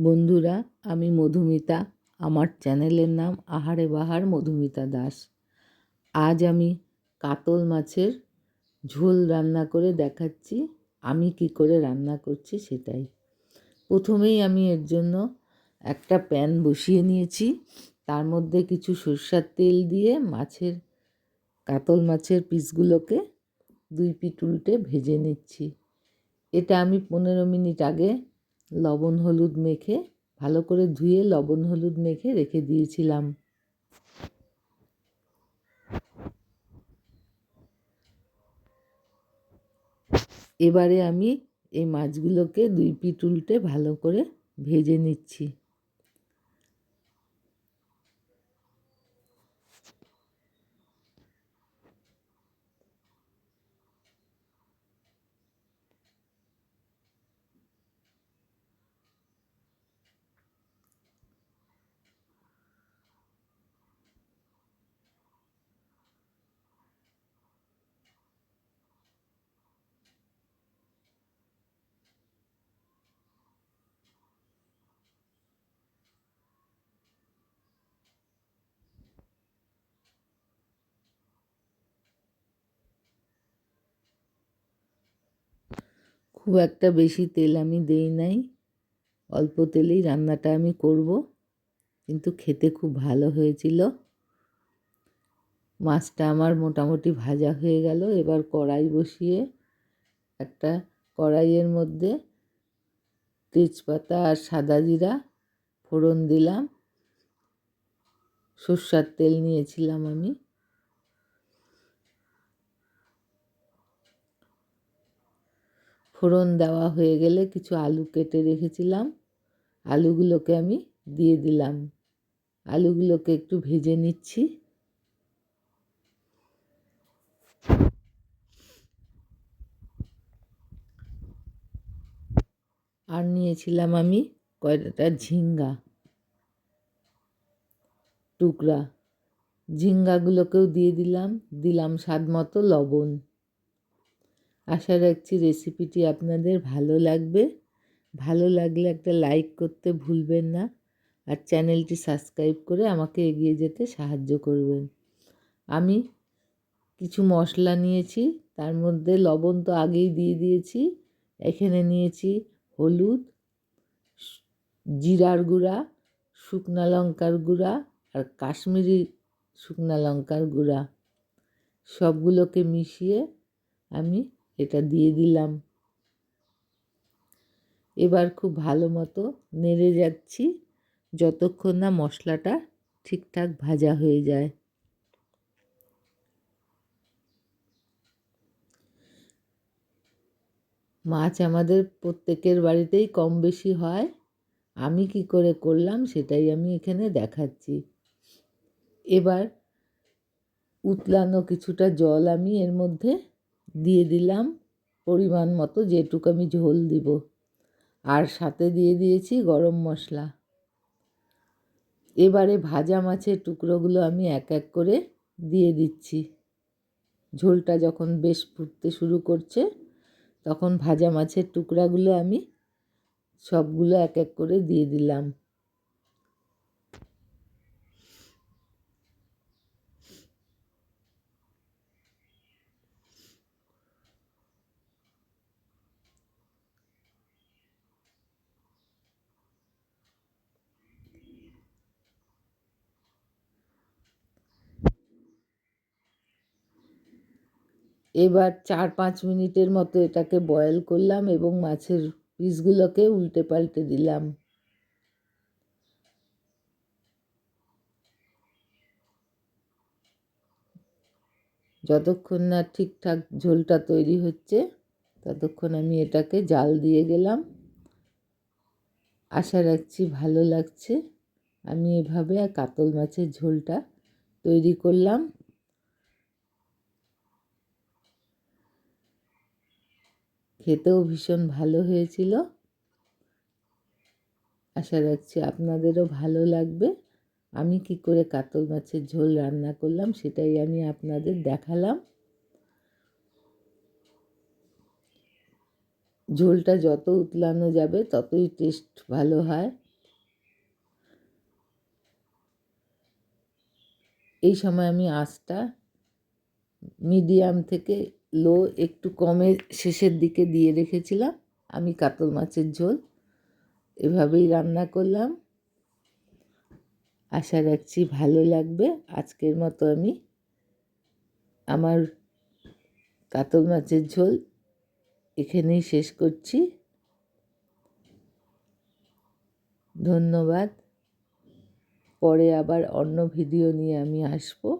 বন্ধুরা, আমি মধুমিতা। আমার চ্যানেলের নাম আহারে বাহার মধুমিতা দাস। আজ আমি কাতল মাছের ঝোল রান্না করে দেখাচ্ছি। আমি কি করে রান্না করছি সেটাই। প্রথমেই আমি এর জন্য একটা প্যান বসিয়ে নিয়েছি। তার মধ্যে কিছু সর্ষার তেল দিয়ে মাছের, কাতল মাছের পিসগুলোকে দুই পিঠ উল্টে ভেজে নিচ্ছি। এটা আমি পনেরো মিনিট আগে লবণ হলুদ মেখে, ভালো করে ধুয়ে লবণ হলুদ মেখে রেখে দিয়েছিলাম। এবারে আমি এই মাছগুলোকে দুই পিট উল্টে ভালো করে ভেজে নিচ্ছি। খুব একটা বেশি তেল আমি দেই নাই। অল্প তেলেই রান্নাটা আমি করব। কিন্তু খেতে খুব ভালো হয়েছিল। মাছটা আমার মোটামুটি ভাজা হয়ে গেল। এবার কড়াই বসিয়ে একটা কড়াইয়ের মধ্যে তেজপাতা আর সাদা জিরা ফোড়ন দিলাম। সর্ষার তেল নিয়েছিলাম আমি। ফোড়ন দেওয়া হয়ে গেলে কিছু আলু কেটে রেখেছিলাম। আলুগুলোকে আমি দিয়ে দিলাম। আলুগুলোকে একটু ভেজে নিচ্ছি। আর নিয়েছিলাম আমি কয়টা ঝিঙ্গা। টুকরা। ঝিঙ্গাগুলোকেও দিয়ে দিলাম। দিলাম স্বাদ মতো লবণ। আশা রাখছি রেসিপিটি আপনাদের ভালো লাগবে। ভালো লাগলে একটা লাইক করতে ভুলবেন না আর চ্যানেলটি সাবস্ক্রাইব করে আমাকে এগিয়ে যেতে সাহায্য করবেন। আমি কিছু মশলা নিয়েছি, তার মধ্যে লবণ তো আগেই দিয়ে দিয়েছি। এখানে নিয়েছি হলুদ, জিরার গুঁড়া, শুকনা লঙ্কার গুঁড়া আর কাশ্মীরি শুকনা লঙ্কার গুঁড়া। সবগুলোকে মিশিয়ে আমি এটা দিয়ে দিলাম। এবার খুব ভালো মতো নেড়ে যাচ্ছি যতক্ষণ না মশলাটা ঠিকঠাক ভাজা হয়ে যায়। মাছ আমাদের প্রত্যেকের বাড়িতেই কম বেশি হয়। আমি কি করে করলাম সেটাই আমি এখানে দেখাচ্ছি। এবার উতলানো কিছুটা জল আমি এর মধ্যে দিয়ে দিলাম পরিমাণ মতো যেটুকু আমি ঝোল দিব। আর সাথে দিয়ে দিয়েছি গরম মশলা। এবারে ভাজা মাছের টুকরোগুলো আমি এক এক করে দিয়ে দিচ্ছি। ঝোলটা যখন বেশ ফুটতে শুরু করছে, তখন ভাজা মাছের টুকরাগুলো আমি সবগুলো এক এক করে দিয়ে দিলাম। এবার চার পাঁচ মিনিটের মতো এটাকে বয়েল করলাম এবং মাছের পিসগুলোকে উল্টে পাল্টে দিলাম। যতক্ষণ না ঠিকঠাক ঝোলটা তৈরি হচ্ছে, ততক্ষণ আমি এটাকে জাল দিয়ে গেলাম। আশা রাখছি ভালো লাগছে। আমি এভাবে কাতল মাছের ঝোলটা তৈরি করলাম। খেতেও ভীষণ ভালো হয়েছিল। আশা রাখছি আপনাদেরও ভালো লাগবে। আমি কি করে কাতল মাছের ঝোল রান্না করলাম সেটাই আমি আপনাদের দেখালাম। ঝোলটা যত উতলানো যাবে ততই টেস্ট ভালো হয়। এই সময় আমি আঁচটা মিডিয়াম থেকে লো একটু কমে শেষের দিকে দিয়ে রেখেছিলাম। আমি কাতল মাছের ঝোল এভাবেই রান্না করলাম। আশা রাখছি ভালো লাগবে। আজকের মতো আমি আমার কাতল মাছের ঝোল এখানেই শেষ করছি। ধন্যবাদ। পরে আবার অন্য ভিডিও নিয়ে আমি আসব।